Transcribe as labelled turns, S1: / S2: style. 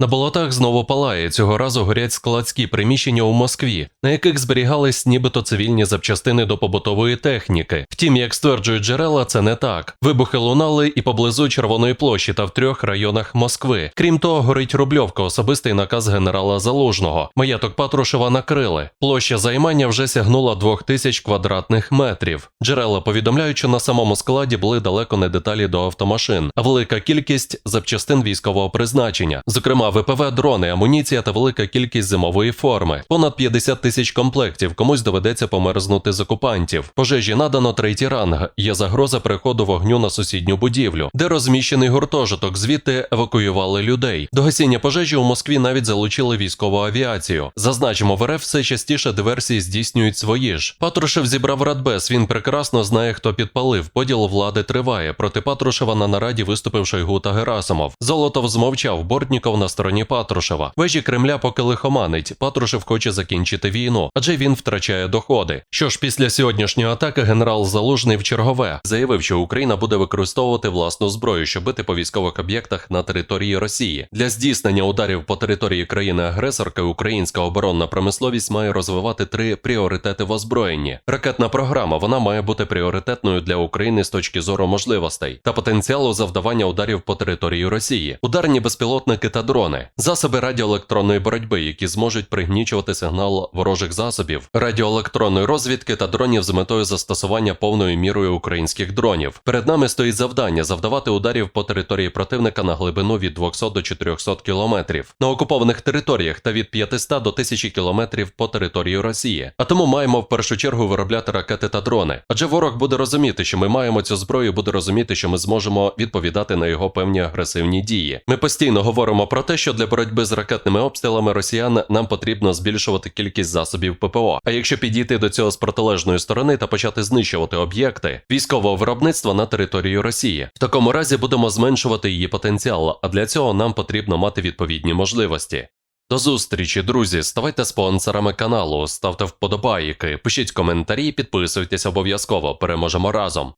S1: На болотах знову палає, цього разу горять складські приміщення у Москві, на яких зберігались нібито цивільні запчастини до побутової техніки. Втім, як стверджують джерела, це не так. Вибухи лунали і поблизу Червоної площі та в трьох районах Москви. Крім того, горить Рубльовка, особистий наказ генерала Залужного. Маєток Патрушева накрили. Площа займання вже сягнула 2000 квадратних метрів. Джерела повідомляють, що на самому складі були далеко не деталі до автомашин, а велика кількість запчастин військового призначення, зокрема ВПВ, дрони, амуніція та велика кількість зимової форми. Понад 50 тисяч комплектів. Комусь доведеться померзнути з окупантів. Пожежі надано третій ранг. Є загроза приходу вогню на сусідню будівлю, де розміщений гуртожиток. Звідти евакуювали людей. До гасіння пожежі у Москві навіть залучили військову авіацію. Зазначимо, в РФ все частіше диверсії здійснюють свої ж. Патрушев зібрав радбез. Він прекрасно знає, хто підпалив. Поділ влади триває. Проти Патрушева на нараді виступив Шойгу та Герасимов. Золотов змовчав. Бортніков на стороні Патрушева. Вежі Кремля поки лихоманить. Патрушев хоче закінчити війну, адже він втрачає доходи. Що ж, після сьогоднішньої атаки генерал Залужний в чергове заявив, що Україна буде використовувати власну зброю, щоб бити по військових об'єктах на території Росії. Для здійснення ударів по території країни-агресорки українська оборонна промисловість має розвивати три пріоритети в озброєнні. Ракетна програма вона має бути пріоритетною для України з точки зору можливостей та потенціалу завдавання ударів по території Росії, ударні безпілотники та дрони, засоби радіоелектронної боротьби, які зможуть пригнічувати сигнал ворожих засобів, радіоелектронної розвідки та дронів з метою застосування повною мірою українських дронів. Перед нами стоїть завдання завдавати ударів по території противника на глибину від 200 до 400 кілометрів на окупованих територіях та від 500 до 1000 кілометрів по території Росії. А тому маємо в першу чергу виробляти ракети та дрони. Адже ворог буде розуміти, що ми маємо цю зброю, буде розуміти, що ми зможемо відповідати на його певні агресивні дії. Ми постійно говоримо про що для боротьби з ракетними обстрілами росіян нам потрібно збільшувати кількість засобів ППО. А якщо підійти до цього з протилежної сторони та почати знищувати об'єкти військового виробництва на території Росії, в такому разі будемо зменшувати її потенціал. А для цього нам потрібно мати відповідні можливості. До зустрічі, друзі. Ставайте спонсорами каналу, ставте вподобайки, пишіть коментарі, підписуйтесь обов'язково. Переможемо разом.